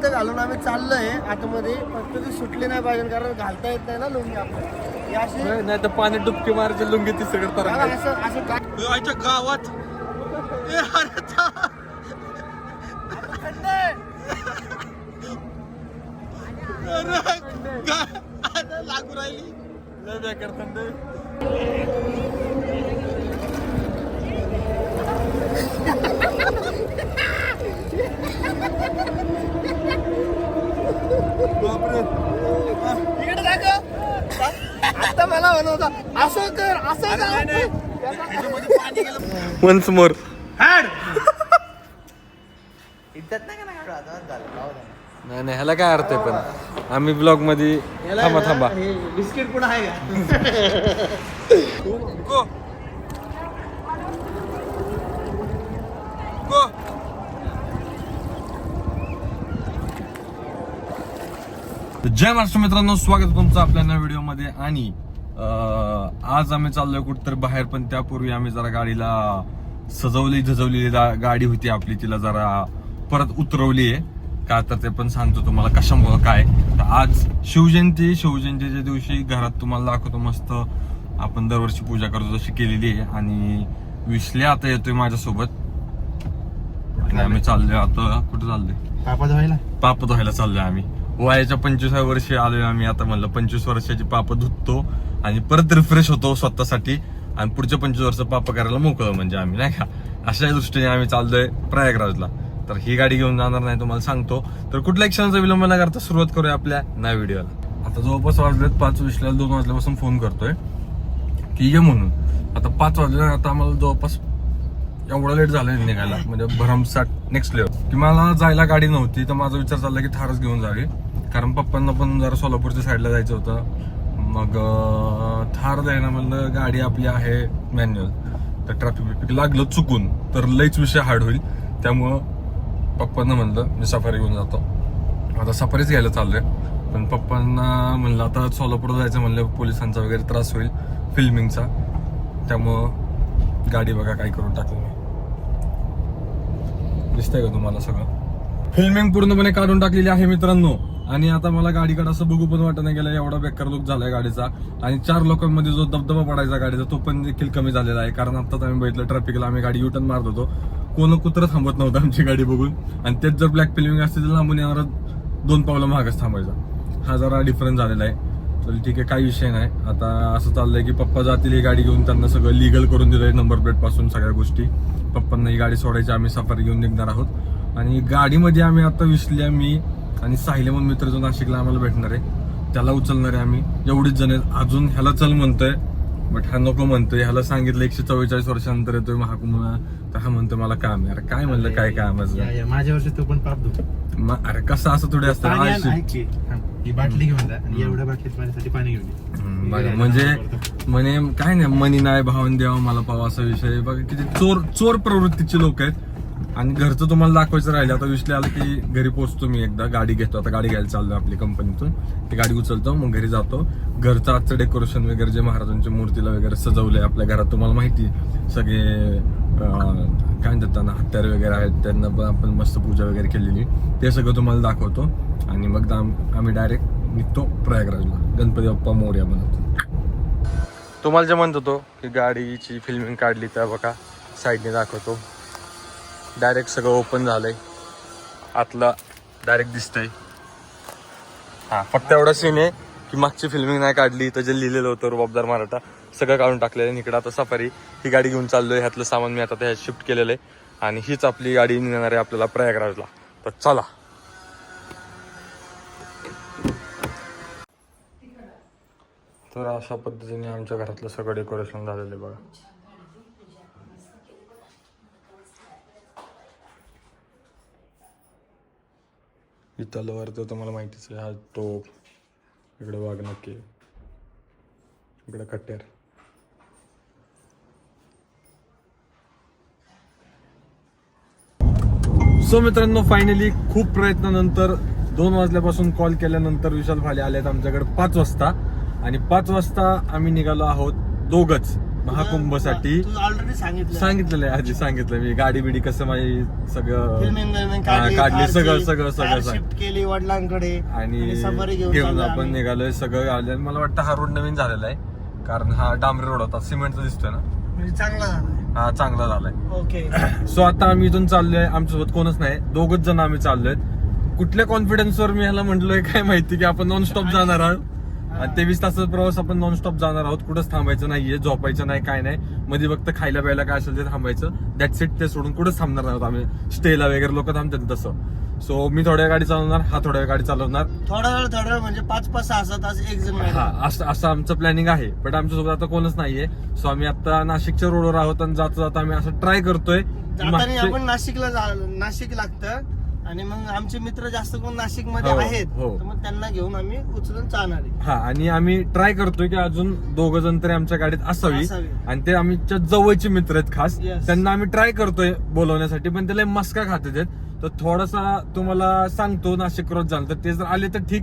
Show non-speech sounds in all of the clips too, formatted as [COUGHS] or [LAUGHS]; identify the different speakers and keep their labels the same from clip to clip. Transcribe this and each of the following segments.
Speaker 1: इथं घालून आम्ही चाललोय आतमध्ये. फक्त ती सुटली नाही पाहिजे कारण घालता येत नाही ना लुंगी आपल्याला अशी
Speaker 2: नाही तर पाणी डुबकी मारायची लुंगी तिसकडे
Speaker 1: बघा, असं असं का-
Speaker 2: आईच्या गावात. ए, अरे था- अरे, गा- अरे, लागू राहिली. लय बेकार थंड आहे. बापरे
Speaker 1: इकडे दाखव. आता मला म्हणत होता असं कर असं कर.
Speaker 2: वन्स मोर
Speaker 1: नाही.
Speaker 2: नाही नाही? ह्याला काय अर्थ आहे पण? आम्ही
Speaker 1: ब्लॉगमध्ये
Speaker 2: थांबा थांबा.
Speaker 1: बिस्किट पुढे आहे का
Speaker 2: गो गो जय महाराष्ट्र मित्रांनो स्वागत तुमचं आपल्या नव्या व्हिडिओमध्ये. आणि आज आम्ही चाललोय कुठतर बाहेर पण त्यापूर्वी आम्ही जरा गाडीला सजवली झजवलेली गाडी होती आपली. तिला जरा परत उतरवली आहे. का तर ते पण सांगतो तुम्हाला कशामुळं काय. तर आज शिवजयंती शिवजयंतीच्या दिवशी घरात तुम्हाला दाखवतो मस्त आपण दरवर्षी पूजा करतो तशी केलेली आहे. आणि विश्ले आता येतोय माझ्यासोबत. आणि आम्ही चाललोय आता कुठे चाललोय?
Speaker 1: पापा धुवायला?
Speaker 2: पाप धुवायला चाललोय आम्ही. वयाच्या पंचवीसाव्या वर्षी आलोय आम्ही. आता म्हणलं पंचवीस वर्षाची पाप धुतो आणि परत रिफ्रेश होतो स्वतःसाठी. आणि पुढच्या पंचवीस वर्ष पाप करायला मोकळं म्हणजे आम्ही नाही का? अशा दृष्टीने आम्ही चाललोय प्रयागराजला. तर ही गाडी घेऊन जाणार नाही तुम्हाला सांगतो. तर कुठल्या क्षणाचा विलंब न करता सुरुवात करूया आपल्या नव्या व्हिडिओला. आता जवळपास वाजलेत पाच वीसला दोन वाजल्यापासून फोन करतोय. की ये म्हणून. आता पाच वाजले आता आम्हाला जवळपास एवढा लेट झालं निघायला. म्हणजे भरमसाठ नेक्स्ट लेवल की मला जायला गाडी नव्हती तर माझा विचार चालला की थारच घेऊन जावी. कारण पप्पांना पण जरा सोलापूरच्या साईडला जायचं होतं. मग थार जायला म्हणलं गाडी आपली आहे मॅन्युअल तर ट्रॅफिक बिफिक लागलं चुकून. तर लईच विषय हार्ड होईल. त्यामुळं पप्पांना म्हणलं मी सफारी घेऊन जातो. आता सफारीच घ्यायला चाललोय. पण पप्पांना म्हणलं आता सोलापूर जायचं म्हणलं पोलिसांचा वगैरे त्रास होईल फिल्मिंगचा त्यामुळं गाडी बघा काय करून टाकली मी. दिसतंय का तुम्हाला सगळं? फिल्मिंग पूर्णपणे काढून टाकलेली आहे मित्रांनो. आणि आता मला गाडीकडे असं बघू पण वाटत नाही गेलं एवढा बेकार लुक झालाय गाडीचा. आणि चार लोकांमध्ये जो दबदबा पडायचा गाडीचा तो पण देखील कमी झालेला आहे. कारण आताच आम्ही बघितलं ट्रॅफिकला आम्ही गाडी युटर्न मारत होतो. कोण कुत्र थांबत नव्हतं आमची गाडी बघून. आणि तेच जर ब्लॅक फिल्मिंग असते तर लांबून येणार दोन पावलं महागच थांबायचा. हा जरा डिफरन्स झालेला आहे. तर ठीक आहे काही विषय नाही. आता असं चाललंय की पप्पा जातील ही गाडी घेऊन त्यांना सगळं लिगल करून दिलंय नंबर प्लेटपासून सगळ्या गोष्टी. पप्पांना ही गाडी सोडायची आम्ही सफारी घेऊन निघणार आहोत. आणि गाडीमध्ये आम्ही आता विसल्या मी आणि साहिले म्हणून मित्र जो नाशिकला आम्हाला भेटणार आहे त्याला उचलणार आहे आम्ही. एवढीच जण अजून ह्याला चल म्हणतोय बट हा नको म्हणतोय. ह्याला सांगितलं एकशे चव्वेचाळीस वर्षानंतर येतोय महाकुंभ तर हा म्हणतोय मला काम आहे. अरे काय म्हणलं? काय काम
Speaker 3: माझ्या वर्षी तू पण पाप धु
Speaker 2: अरे कसं असं थोडी असतं? आळशी.
Speaker 3: ही बाटली घेऊन जा. आणि एवढ्या बाटलीत माझ्यासाठी पाणी घेऊन
Speaker 2: बघा म्हणजे म्हणे काय नाही मनी नाही भावून द्यावा मला पावा असा विषय बघा किती चोर चोर प्रवृत्तीचे लोक आहेत. आणि घरचं तुम्हाला दाखवायचं राहिलं आता विश्ले आलं की घरी पोहोचतो मी एकदा गाडी घेतो. आता गाडी घ्यायला चाललो आपली कंपनीतून. ती गाडी उचलतो मग घरी जातो. घरचं आजचं डेकोरेशन वगैरे जे महाराजांच्या मूर्तीला वगैरे सजवलंय आपल्या घरात तुम्हाला माहिती सगळे काय म्हणतात त्यांना हत्यार वगैरे आहेत त्यांना पण आपण मस्त पूजा वगैरे केलेली. ते सगळं तुम्हाला दाखवतो. आणि मग आम्ही डायरेक्ट निघतो प्रयागराजला. गणपती बाप्पा मोर्या बनवतो. तुम्हाला जे म्हणत होतो की गाडीची फिल्मिंग काढली तर बघा साईडने दाखवतो. डायरेक्ट सगळं ओपन झालंय. आतला डायरेक्ट दिसतंय. हा फक्त एवढा सीन आहे की मागची फिल्मिंग नाही काढली तर जे लिहिलेलं होतं रुबाबदार मराठा सगळं काढून टाकलेलं इकडं आता सफारी ही गाडी घेऊन चाललोय. ह्यातलं सामान मी आता त्या शिफ्ट केलेलं आहे. आणि हीच आपली गाडी निघणार आहे आपल्याला प्रयागराजला. तर चला. तर अशा पद्धतीने आमच्या घरातलं सगळं डेकोरेशन झालेलं आहे बघा. ही तलवार तर तुम्हाला माहितीच आहे हा टोप इकडे वाघ नक्की इकडे कट्ट्यार सो मित्रांनो फायनली खूप प्रयत्नानंतर दोन वाजल्यापासून कॉल केल्यानंतर विशाल भाले आलेत आमच्याकडे पाच वाजता. आणि पाच वाजता आम्ही निघालो आहोत दोघच. महाकुंभसाठी
Speaker 1: ऑलरेडी सांगितलं
Speaker 2: सांगितलेलं आहे आधी सांगितलं मी. गाडी बिडी कसं माझी सगळं
Speaker 1: बिल्मिंग
Speaker 2: हा,
Speaker 1: काढली
Speaker 2: सगळं सगळं सगळं सांग.
Speaker 1: केली वडिलांकडे
Speaker 2: आणि
Speaker 1: सफारी घेऊन
Speaker 2: आपण
Speaker 1: आम्ही.
Speaker 2: निघालोय सगळं आलं. मला वाटतं हा रोड नवीन झालेला आहे कारण हा डांबरी रोड होता. सिमेंटचा दिसतोय ना?
Speaker 1: म्हणजे चांगला झाला
Speaker 2: हा चांगला झालाय.
Speaker 1: ओके
Speaker 2: सो [COUGHS] आता आम्ही इथून चाललोय. आमच्यासोबत कोणच नाही. दोघच जण आम्ही चाललोय. कुठल्या कॉन्फिडन्सवर मी ह्याला म्हटलोय काय माहिती की आपण नॉन स्टॉप जाणार आहोत. आणि तेवीस तासाचा प्रवास आपण नॉन स्टॉप जाणार आहोत. कुठंच थांबायचं नाहीये झोपायचं नाही काय नाही. मध्ये फक्त खायला प्यायला काय असेल ते थांबायचं. दॅट सीट ते सोडून कुठंच थांबणार आहोत आम्ही. स्टेला वगैरे लोक थांबतात तसं. सो मी थोड्या वेळ गाडी चालवणार हा थोड्या वेळ गाडी चालवणार.
Speaker 1: थोडा वेळ थोडा वेळ म्हणजे पाच पाच सहा सात तास एक जण
Speaker 2: हा. असं असं आमचं प्लॅनिंग आहे. बट आमच्यासोबत आता कोणच नाहीये. सो आम्ही आता नाशिकच्या रोडवर आहोत आणि जाता जाता आम्ही असं ट्राय करतोय.
Speaker 1: जाताना आपण नाशिकला जा- नाशिक लागतं. आणि मग आमचे मित्र जास्त कोण नाशिकमध्ये
Speaker 2: हो,
Speaker 1: आहेत
Speaker 2: हो.
Speaker 1: तर मग त्यांना घेऊन आम्ही उचलून जाणार आहे
Speaker 2: हा आणि आम्ही ट्राय करतोय की अजून दोघ जण तरी आमच्या गाडीत असावी
Speaker 1: असावी.
Speaker 2: आणि ते आमच्या जवळचे मित्र आहेत खास
Speaker 1: Yes.
Speaker 2: त्यांना आम्ही ट्राय करतोय बोलवण्यासाठी पण त्याला मस्का खाते आहेत तर थोडासा तुम्हाला सांगतो नाशिक क्रॉस झालं तर ते जर आले तर ठीक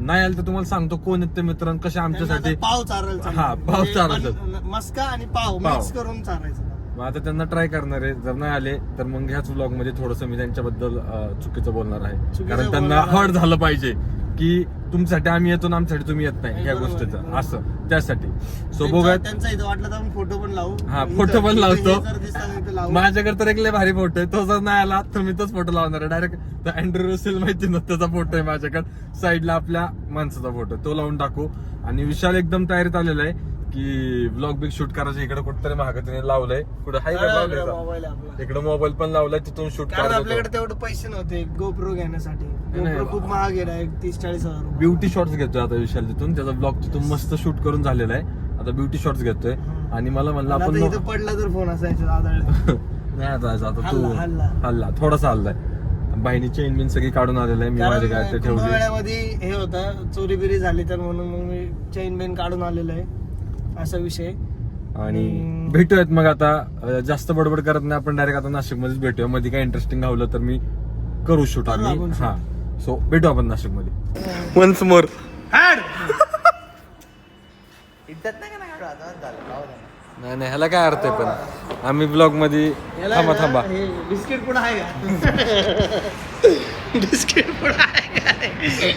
Speaker 2: नाही आले तर तुम्हाला सांगतो कोण आहेत ते मित्र आणि कसे
Speaker 1: त्यांना
Speaker 2: आमच्यासाठी
Speaker 1: आता पाव चारायला
Speaker 2: हा,
Speaker 1: चालणार.
Speaker 2: पाव
Speaker 1: म्हणजे
Speaker 2: चारायला.
Speaker 1: बन- मस्का आणि पाव
Speaker 2: पाव.
Speaker 1: मिक्स करून चारायचं
Speaker 2: मग आता त्यांना ट्राय करणार आहे. जर नाही आले तर मग ह्याच ब्लॉगमध्ये थोडस मी त्यांच्याबद्दल चुकीचं बोलणार आहे. कारण त्यांना. हर्ट झालं पाहिजे की तुमच्यासाठी आम्ही येतो आमच्यासाठी तुम्ही येत नाही.
Speaker 1: बरोबर,
Speaker 2: गोष्टीचं. असं. त्यासाठी. सो
Speaker 1: आपण फोटो पण लावू.
Speaker 2: हा, फोटो पण लावतो. माझ्याकडे तर एक लय भारी फोटो आहे. तो जर नाही आला तर मी तोच फोटो लावणार आहे. डायरेक्ट अँड्रू रसेल माहिती ना त्याचा फोटो आहे माझ्याकडे. साईडला आपल्या माणसाचा फोटो तो लावून टाकू. आणि विशाल एकदम तयारीत आलेला आहे. की ब्लॉग बिग शूट करायचं इकडे कुठतरी महागतीने लावलंय. कुठे हाय का
Speaker 1: मोबाईल आपला.
Speaker 2: इकडे मोबाईल पण लावलाय तिथून शूट
Speaker 1: कारण
Speaker 2: करायचं
Speaker 1: आपल्याकडे तेवढे पैसे नव्हते गोप्रो घेण्यासाठी.
Speaker 2: नाही,
Speaker 1: गोप्रो खूप महाग आहे direct तीस चाळीस हजार रुपये.
Speaker 2: ब्युटी शॉट्स घेतोय आता विशाल तिथून. त्याचा ब्लॉग तिथून मस्त शूट करून झालेला आहे. आता ब्युटी शॉट्स घेतोय. आणि मला म्हणलं आपण
Speaker 1: आता इथं पडला तर फोन असायचा [LAUGHS]
Speaker 2: नाही आता आता तू
Speaker 1: हल्ला, हल्ला.
Speaker 2: हल्ला. थोडासा हल्लाय बहिणी चेन बिन सगळी काढून आलेलं आहे. मी माझ्या काय ते
Speaker 1: कारण
Speaker 2: ठेवली.
Speaker 1: कुंभमेळ्यामध्ये हे होतं चोरी बिरी झाली तर म्हणून मग मी चैन बेन काढून आलेलो आहे. असा विषय
Speaker 2: आणि भेटूयात मग आता. जास्त बडबड करत नाही आपण डायरेक्ट आता नाशिक मध्येच भेटूया. मध्ये काय इंटरेस्टिंग गावलं तर मी करू शूट आम्ही. हा. सो भेटू आपण नाशिकमध्ये वन्स मोर नाही नाही ह्याला काय अर्थ आहे पण? आम्ही ब्लॉगमध्ये थांबा थांबा.
Speaker 1: बिस्किट पुढे आहे [LAUGHS] बिस्किट पुढे आहे?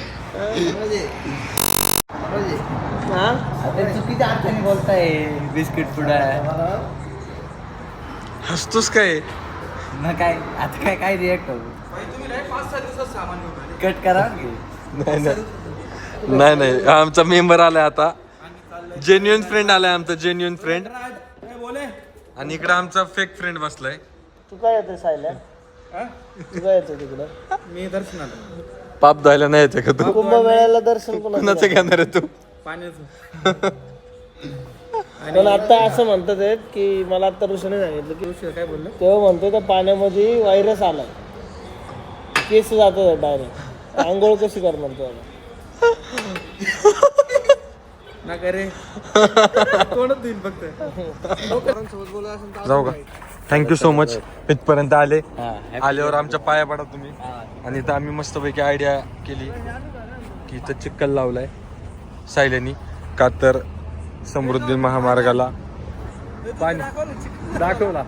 Speaker 1: [LAUGHS]
Speaker 4: चुकीच्या अर्थाने बोलताय. बिस्किट पुडा
Speaker 2: हसतोस काय?
Speaker 4: मग काय आता काय काय रिॲक्ट होऊ कट करा की?
Speaker 2: नाही नाही. नाही नाही. आमचा मेंबर आलाय आता. जेन्युन फ्रेंड आलाय आमचा जेन्युन फ्रेंड आणि इकडे आमचा फेक फ्रेंड बसलाय.
Speaker 1: तू काय येतो सायला तू काय येतो तिकडं?
Speaker 3: मी दर्शनाला.
Speaker 2: पाप धुवायला नाही येते का तू?
Speaker 1: कुंभमेळ्याला दर्शन कोणाचं
Speaker 2: कुणाचं घेणार आहे तू?
Speaker 3: पाण्याचं [LAUGHS]
Speaker 1: पण आता असं म्हणतात आहेत की मला आता ऋषीने सांगितलं की
Speaker 3: काय बोललो?
Speaker 1: तेव्हा म्हणतो त्या पाण्यामध्ये व्हायरस आलाय. केस जातात डायरेक्ट आंघोळ कशी करणार तेव्हा
Speaker 3: ना का रे. [LAUGHS] कोणच देईल फक्त. [LAUGHS]
Speaker 2: जाऊ का? थँक्यू सो मच इथपर्यंत आले.
Speaker 4: हा,
Speaker 2: आल्यावर आमच्या पाया पडा तुम्ही. आणि इथं आम्ही मस्तपैकी आयडिया केली की इथं चिक्कल लावलाय. सायल्यानी का तर समृद्धी महामार्गाला पाणी. दाखवला.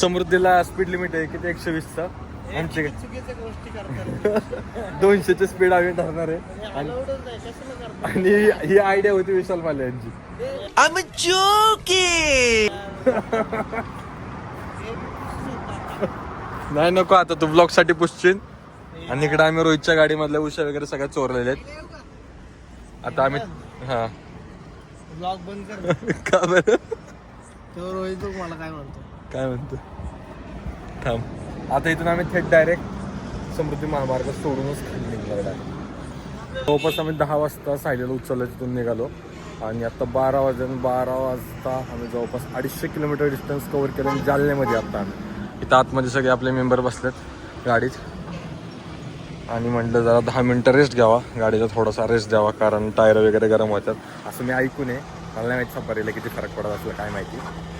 Speaker 2: समृद्धीला स्पीड लिमिट आहे किती? एकशे वीसचा आमचे [LAUGHS] दोनशेचे स्पीड आम्ही ठरणार आहे. आणि आणि ही आयडिया होती विशाल माले यांची. [LAUGHS] नाही नको आता तू ब्लॉगसाठी पुसशील. आणि इकडे आम्ही रोहितच्या गाडीमधल्या उशा वगैरे सगळ्या चोरलेल्या आहेत. आता आम्ही हा.
Speaker 1: ब्लॉग बंद कर. [LAUGHS]
Speaker 2: का बरं?
Speaker 1: रोहित बघ मला काय म्हणतो.
Speaker 2: काय म्हणतो? थांब. आता इथून आम्ही थेट डायरेक्ट समृद्धी महामार्ग सोडूनच खाली निघणार direct. जवळपास आम्ही दहा वाजता सायलेला उचललं तिथून निघालो. आणि आता बारा वाजता बारा वाजता आम्ही जवळपास अडीचशे किलोमीटर डिस्टन्स कव्हर केलं आणि जालन्यामध्ये आता आम्ही. इथं आतमध्ये सगळे आपले मेंबर बसलेत गाडीत. आणि म्हटलं जरा दहा मिनटं रेस्ट घ्यावा. गाडीचा थोडासा रेस्ट द्यावा कारण टायर वगैरे गरम होतात. असं मी ऐकून आहे. मला नाही माहीत सफारीला किती फरक पडत असलं काय माहिती.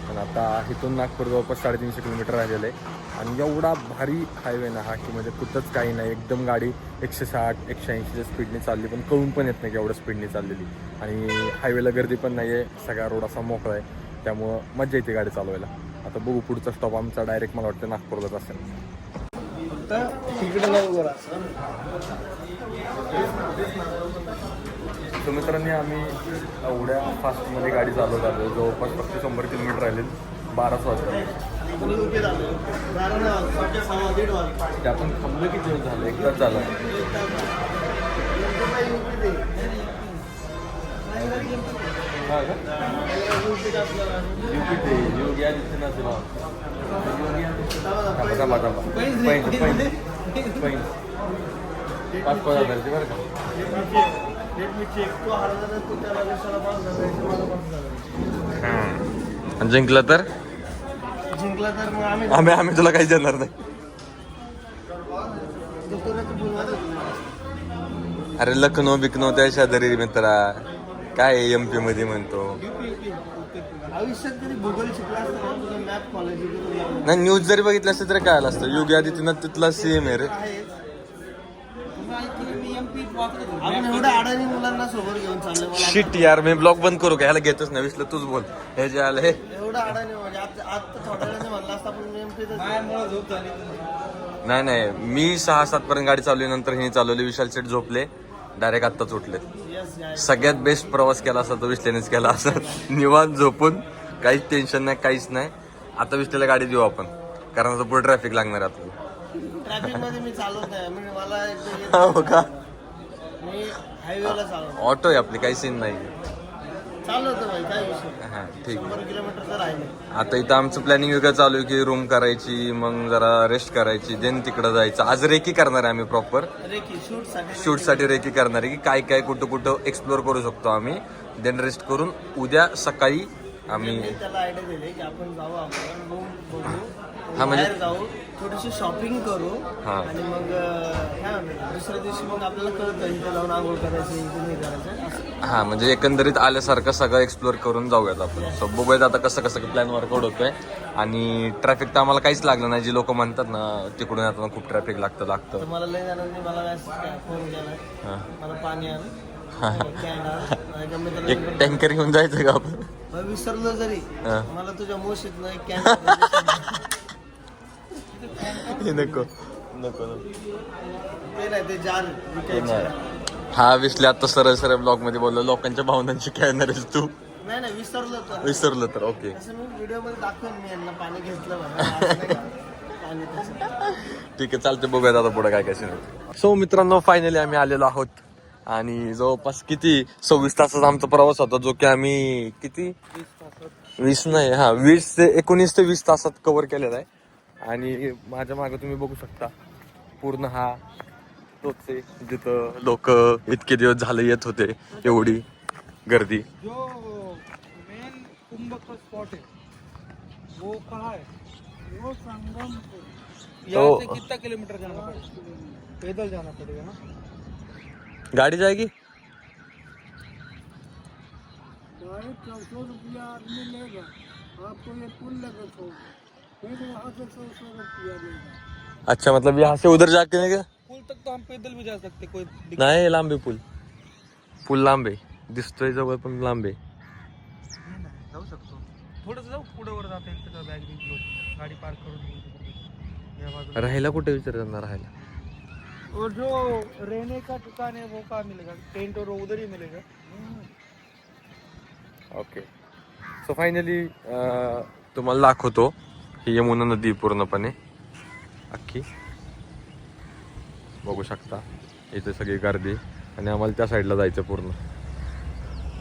Speaker 2: पण आता इथून नागपूर जवळपास साडेतीनशे किलोमीटर राहिलेलं आहे. आणि एवढा भारी हायवे ना हा की म्हणजे कुठंच काही नाही. एकदम गाडी एकशे साठ एकशे ऐंशीच्या स्पीडने चालली पण कळून पण येत नाही की एवढ्या स्पीडने चाललेली. आणि हायवेला गर्दी पण नाही आहे सगळा रोड असा मोकळा आहे. त्यामुळं मजा येते गाडी चालवायला. आता बघू पुढचा स्टॉप आमचा डायरेक्ट मला वाटतं नागपूरलाच असेल.
Speaker 1: फक्त तिकडे
Speaker 2: तर मित्रांनी आम्ही एवढ्या फास्टमध्ये गाडी चालवत आलो. जवळपास फक्त शंभर किलोमीटर राहिले बाराच वाजता. ते आपण थांबलो किती दिवस झालं? एक तास झाला. थांबा, थांबा, पैंज. पैंज. पाच पाच हजारचे बरं का. आणि जिंकलं तर
Speaker 1: जिंकला तर मग आम्ही
Speaker 2: आम्ही आम्ही तुला काही देणार नाही. अरे लखनौ बिकनो त्या शेजारी मित्रा काय एम पी मध्ये म्हणतो?
Speaker 1: आयुष्यात कधी भूगोल शिकला असता ना तुझा मॅप कॉलेज
Speaker 2: नाही न्यूज जरी बघितलं असतं तरी काय आलं असतं. योगी आदित्यनाथ तिथला सीएम आहे रे.
Speaker 1: आपण एवढ्या अडाणी मुलांना सोबत घेऊन चाललोय मला
Speaker 2: शिट यार मी ब्लॉग बंद करू का? ह्याला घेतच नाही. विसलं तूच बोल. हे जे आलं हे.
Speaker 1: एवढं अडाणी म्हणजे आता आता थोड्या वेळाने म्हणलं असता पण मी एमपी झोप झाली.
Speaker 2: नाही नाही. मी सहा सात पर्यंत गाडी चालवली नंतर हिने चालवली. विशाल शेट झोपले. डायरेक्ट आत्ताच उठले.
Speaker 1: येस
Speaker 2: सगळ्यात बेस्ट प्रवास केला असा तो विसल्यानेच केला असं निवांत झोपून काहीच टेन्शन नाही काहीच नाही. आता विसल्याला गाडी देऊ आपण. कारण आता पुढे ट्रॅफिक लागणार आपल्याला.
Speaker 1: नाही म्हणजे
Speaker 2: हो का? ऑटो आहे आपली काही सीन नाही
Speaker 1: चालवतो भाई काय विषय
Speaker 2: हा ठीक
Speaker 1: शंभर किलोमीटर तर राहिले.
Speaker 2: आता इथं आमचं प्लॅनिंग वेगळं चालू आहे की रूम करायची मग जरा रेस्ट करायची देन तिकडं जायचं. आज रेकी करणार आहे आम्ही प्रॉपर
Speaker 1: रेकी शूटसाठी
Speaker 2: शूटसाठी रेकी करणार आहे की काय काय कुठं कुठं एक्सप्लोर करू शकतो आम्ही. देन रेस्ट करून उद्या सकाळी आम्ही
Speaker 1: त्याला आयडिया दिली की आपण जाऊ आपण रूम बघू.
Speaker 2: हा, म्हणजे-
Speaker 1: बाहेर जाऊ थोडीशी शॉपिंग करू
Speaker 2: हा.
Speaker 1: आणि मग अं, काय म्हणतात दुसऱ्या दिवशी मग आपल्याला कळतं इथे जाऊन आंघोळ करायची इथे नाही करायचं असं.
Speaker 2: हा म्हणजे एकंदरीत आल्यासारखं सगळं एक्सप्लोर करून जाऊयात आपण. सो बघूयत आता कसं कसं प्लॅन वर्कआउट होतोय. आणि ट्रॅफिक तर आम्हाला काहीच लागलं नाही जे लोक म्हणतात ना तिकडून येताना खूप ट्रॅफिक लागतं
Speaker 1: तर
Speaker 2: लागतं
Speaker 1: मला लय जणांनी मला फोन केला
Speaker 2: हा.
Speaker 1: मला पाणी आण मित्राला
Speaker 2: एक टँकर घेऊन जायचं का आपण?
Speaker 1: विसरलो जरी
Speaker 2: हा.
Speaker 1: मला तुझ्या मोशीत नाही कॅन
Speaker 2: हे नको. नको हा विसले आता सरळ सरळ ब्लॉगमध्ये बोललो लोकांच्या भावनांची खेळणार आहेस तू?
Speaker 1: नाही नाही विसरलो तर.
Speaker 2: विसरलं तर ओके.
Speaker 1: असं मी व्हिडिओमध्ये दाखवेन मी यांना पाणी घेतलं म्हणा असं नाही का? पाणी त्याचं.
Speaker 2: ठीक आहे चालते बघूयात आता पुढे काय काय सो मित्रांनो फायनली आम्ही आलेलो आहोत. आणि जवळपास किती? सव्वीस तासाचा आमचा प्रवास होता जो की आम्ही किती? वीस नाही हा वीस ते एकोणीस ते वीस तासात कव्हर केलेला आहे. आणि माझ्या मागे तुम्ही बघू शकता. पूर्ण हा तोच आहे. जिथं लोक इतके दिवस झाले येत होते एवढी गर्दी.
Speaker 5: जो मेन कुंभ का स्पॉट है वो कहाँ है वो संगम यहाँ से कितना किलोमीटर जाना पड़ेगा पैदल जाना पड़ेगा ना?
Speaker 2: गाडी जाएगी
Speaker 5: गाड़ी चौ सौ रुपया आदमी लेगा. आपको ये पुल लगा सौ
Speaker 2: अच्छा मतलब यहाँ से उधर जाके नहीं
Speaker 5: पुल तक तो हम पैदल भी जा सकते कोई
Speaker 2: नाही लांब पूल। पूल लांब। दिसतोय जवळ पण लांब।
Speaker 5: जाऊ शकतो थोडंसं जाऊ पुढे वर जाता येईल त्याचा बॅग घेऊन गाडी पार्क करून. या बाजूला
Speaker 2: राहायला कुठे विचारणार राहायला?
Speaker 5: और जो रहने का दुकान है वो कहाँ मिलेगा? टेंट और उधर ही मिलेगा।
Speaker 2: ओके सो फायनली तुम्हाला दाखवतो. ही यमुना नदी पूर्णपणे. अख्खी. बघू शकता. इथे सगळी गर्दी. आणि आम्हाला त्या साईडला जायचं पूर्ण.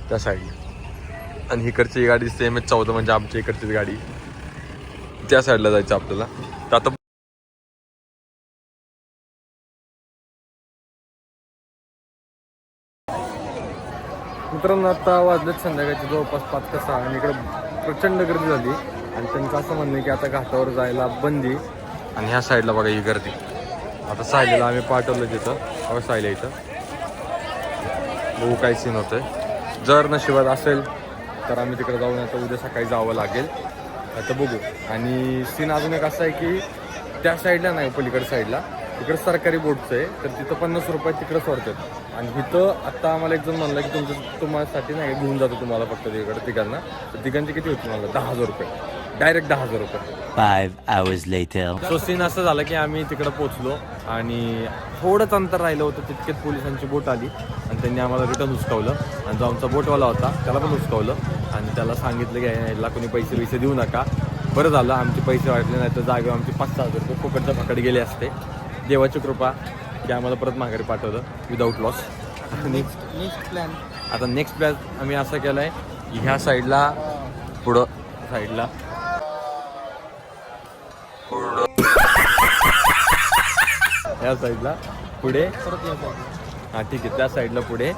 Speaker 2: त्या साईडला आणि इकडची गाडी सेम एच चौदा म्हणजे आमच्या इकडचीच गाडी. त्या साईडला जायचं आपल्याला. तर आता मित्रांनो आता वाजलेत संध्याकाळची जवळपास पाच का सहा आणि इकडे प्रचंड गर्दी झाली. आणि त्यांचं असं म्हणणं आहे की आता घाटावर जायला बंदी. आणि ह्या साईडला बघा ही गर्दी. आता सायलीला आम्ही पाठवलं तिथं बघा सायला इथं. बघू काय सीन होतंय. जर नशिबात असेल तर आम्ही तिकडे जाऊन आता उद्या सकाळी जावं लागेल. आता बघू. आणि सीन अजून एक असं आहे की त्या साईडला नाही पलीकडे साईडला तिकडे सरकारी बोटचं आहे तर तिथं पन्नास रुपये तिकडे सोडतात. आणि इथं आत्ता आम्हाला एक जण म्हणलं की तुमचं तुम्हासाठी नाही घेऊन जातो तुम्हाला फक्त तिकडे तिघांना. तर तिघांचे किती होते मला दहा हजार रुपये. डायरेक्ट दहा हजार रुपये.
Speaker 6: Five hours later.
Speaker 2: So scene असं झालं की आम्ही तिकडं पोचलो आणि थोडंच अंतर राहिलं होतं तितक्यात पोलिसांची बोट आली आणि त्यांनी आम्हाला रिटर्न उचकावलं आणि जो आमचा बोटवाला होता त्याला पण उचकावलं आणि त्याला सांगितलं की याला कोणी पैसे पैसे देऊ नका. बरं झालं आमचे पैसे वाटले नाही तर जागेवर आमचे पाच सहा हजार रुपये फुकटच्या फकड गेले असते. देवाची कृपा की आम्हाला परत माघारी पाठवलं without loss next
Speaker 5: next plan
Speaker 2: आता नेक्स्ट प्लॅन आम्ही असं केलं आहे की ह्या साईडला पुढं साईडला या साईडला पुढे. हां ठीक आहे त्या साईडला पुढे.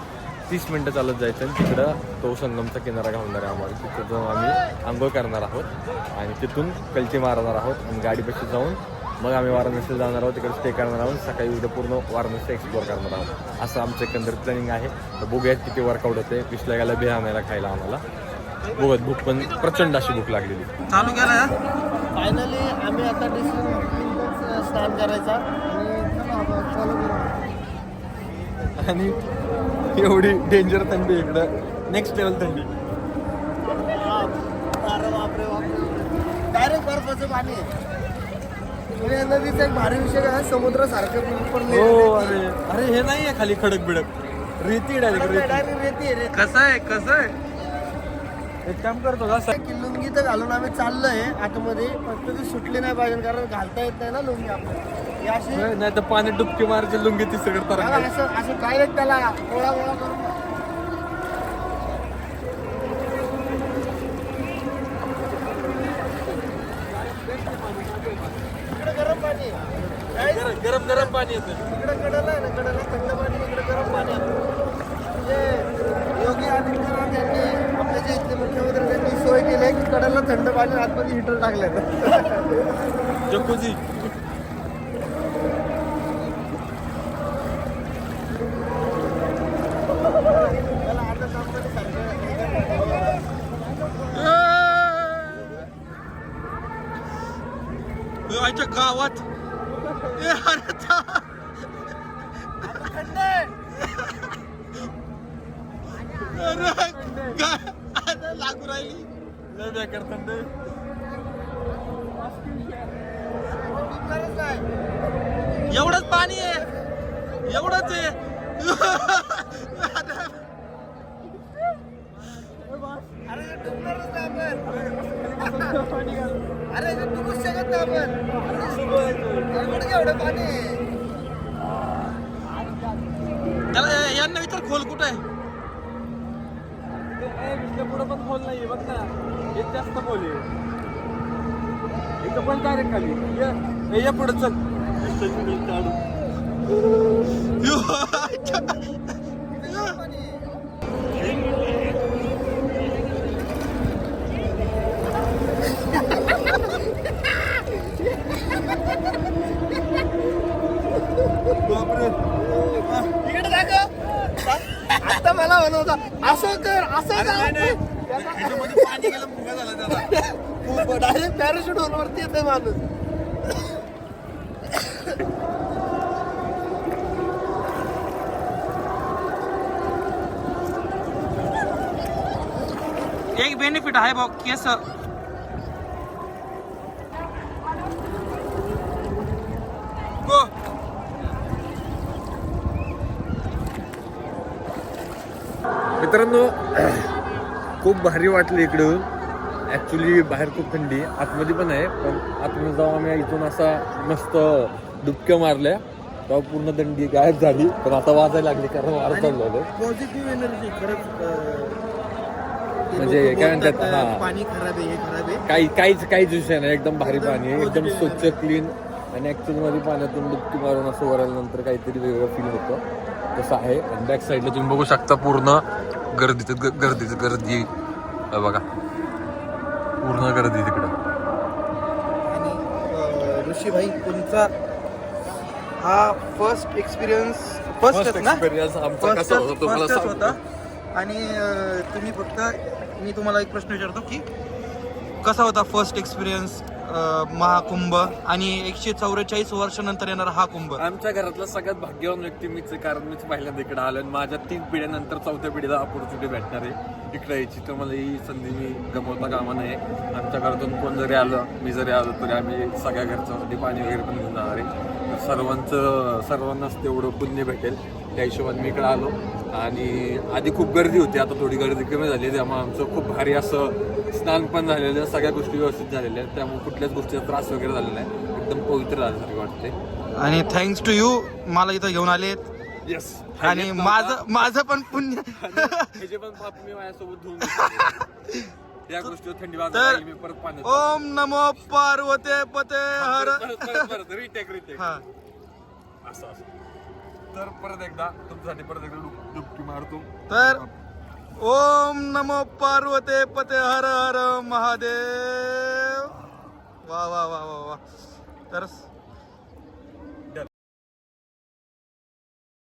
Speaker 2: तीस मिनटं चालत जायचं आणि तिकडं तो संगमचा किनारा घालणार आहे आम्हाला. तिथं जाऊन आम्ही आंघोळ करणार आहोत आणि तिथून कलची मारणार आहोत आणि गाडीपाशी जाऊन मग आम्ही वाराणसीला जाणार आहोत तिकडे स्टे करणार आहोत. सकाळी उद्या पूर्ण वाराणसी एक्सप्लोर करणार आहोत. असं आमचं एकंदर प्लॅनिंग आहे. तर बघूयात किती वर्कआउट होते. पिछल्या गेला बिहा आणायला खायला आम्हाला. बघत भूक पण प्रचंड अशी भूक लागलेली.
Speaker 5: चालू केला.
Speaker 1: फायनली आम्ही आता डिसिजन स्टार्ट करायचा. आणि चालू करू
Speaker 2: आणि एवढी डेंजर थंडी इकडं. नेक्स्ट लेवल थंडी.
Speaker 1: अरे बापरे बापरे. डायरेक्ट बर्फाचं पाणी या नदीचा एक भारी विषय काय समुद्र सारखं पण
Speaker 2: हो अरे. अरे हे नाही आहे खाली खडक बिडक रेती. डायरेक्ट रेती
Speaker 1: डायरेक्ट रेती. रे
Speaker 5: कसं आहे कसं आहे?
Speaker 2: एक काम करतो का? सा-
Speaker 1: लुंगी तर घालून आम्ही चाललोय आतमध्ये फक्त ती सुटली नाही पाहिजे कारण घालता येत नाही ना लुंगी आपल्याला
Speaker 2: नाही तर पाणी डुबकी मारायची लुंगी ती सगळं
Speaker 1: असं असं डायरेक्ट त्याला गोळा गोळा करून इकडे गरम पाणी आहे.
Speaker 2: गरम गरम पाणी येतं
Speaker 1: इकडे कडला आहे ना कडला थंड पाणी इकडे गरम पाणी आहे. म्हणजे योगी आदित्यनाथ यांनी आपले जे इथले मुख्यमंत्री त्यांनी सोय केली थंड पाणी आतमध्ये हिटर टाकलंय
Speaker 2: जकुजी.
Speaker 1: त्याला
Speaker 5: गावात ए, अरे था- अरे, गा- अरे, लागू राहिली
Speaker 2: लय बेकार
Speaker 5: एवढंच पाणी आहे. एवढंच आहे
Speaker 1: अरे हे डुबणारच नाही आपण. अरे हे डुबूच शकत नाही आपण अरे कुठे एवढं पाणी आहे?
Speaker 5: त्याला यांना विचार खोल कुठं आहे
Speaker 2: पुढं पण खोल नाहीये बघ ना हे जास्त खोल आहे इथं पण डायरेक्ट खाली. ये- पुढे चल.
Speaker 1: आता मला म्हणत होता असं कर असं
Speaker 5: पाणी गेलं मुगा झाला त्याला
Speaker 1: डायरेक्ट पॅराशूट वरती येते माणूस.
Speaker 5: एक बेनिफिट आहे भाऊ केस.
Speaker 2: मित्रांनो खूप भारी वाटली इकडून ॲक्च्युली बाहेर खूप थंडी. आतमध्ये पण आहे पण आतमध्ये जाऊन आम्ही इथून असा मस्त डुबक्या मारल्या. तेव्हा पूर्ण थंडी गायब झाली पण आता वाजायला लागली कारण वारं चालू झालं
Speaker 1: पॉझिटिव्ह एनर्जी खरंच
Speaker 2: म्हणजे काय म्हणतात, हा.
Speaker 1: पाणी खराब आहे हे खराब आहे.
Speaker 2: काही काहीच काहीच विषय नाही एकदम भारी पाणी आहे एकदम स्वच्छ क्लीन आणि ऍक्च्युअली मध्ये पाण्यातून डुबकी मारून असं वराल्यानंतर काहीतरी वेगळं फील होतं. तसं आहे. आणि बॅक साईडला तुम्ही बघू शकता पूर्ण गर्दीच गर्दीच गर्दी. बघा. पूर्ण गर्दी तिकडं.
Speaker 5: आणि अं, ऋषीभाई तुमचा हा फर्स्ट एक्सपिरियन्स फर्स्टच ना?
Speaker 2: experience आमचा कसा होता तुम्हाला
Speaker 5: firstच
Speaker 2: सांगतो.
Speaker 5: आणि अं, तुम्ही फक्त मी तुम्हाला एक प्रश्न विचारतो की कसा होता फर्स्ट एक्सपिरियन्स महाकुंभ आणि एकशे चौवेचाळीस वर्षानंतर येणार हा कुंभ.
Speaker 2: आमच्या घरातला सगळ्यात भाग्यवान व्यक्ती मीच आहे कारण मीच पहिल्यांदा इकडे आलो आणि माझ्या तीन पिढ्यानंतर चौथ्या पिढीला अपॉर्च्युनिटी भेटणार आहे. इकडे यायची तर मला ही संधी मी गमवता कामा नाही आमच्या घरातून कोण जरी आलं मी जरी आलो तरी आम्ही सगळ्या घरच्यासाठी पाणी वगैरे पण घेऊन जाणार आहे. सर्वांचं सर्वांनाच तेवढं पुण्य भेटेल. त्या हिशोबाने मी इकडे आलो. आणि आधी खूप गर्दी होती आता थोडी गर्दी कमी झाली आहे त्यामुळे आमचं खूप भारी असं स्नान पण झालेलं आहे सगळ्या गोष्टी व्यवस्थित झालेल्या आहेत त्यामुळे कुठल्याच गोष्टीचा त्रास वगैरे झालेला आहे एकदम पवित्र झाल्यासारखे वाटते
Speaker 5: आणि थँक्स टू यू मला इथं घेऊन आलेत.
Speaker 2: येस
Speaker 5: आणि माझं माझं पण पुण्य.
Speaker 2: पण पाप मी माझ्यासोबत धुवून. या गोष्टीवर थंडी मी परत पाण्यात
Speaker 5: ओम नमो पार्वते पते हर
Speaker 2: रिटेक रिटेक
Speaker 5: हा.
Speaker 2: असं असं. तर परत एकदा तुमच्यासाठी परत एकदा डुब- डुबकी मारतो.
Speaker 5: तर ओम नमो पार्वते पते हर हर महादेव. वा वा वा वा वा. तर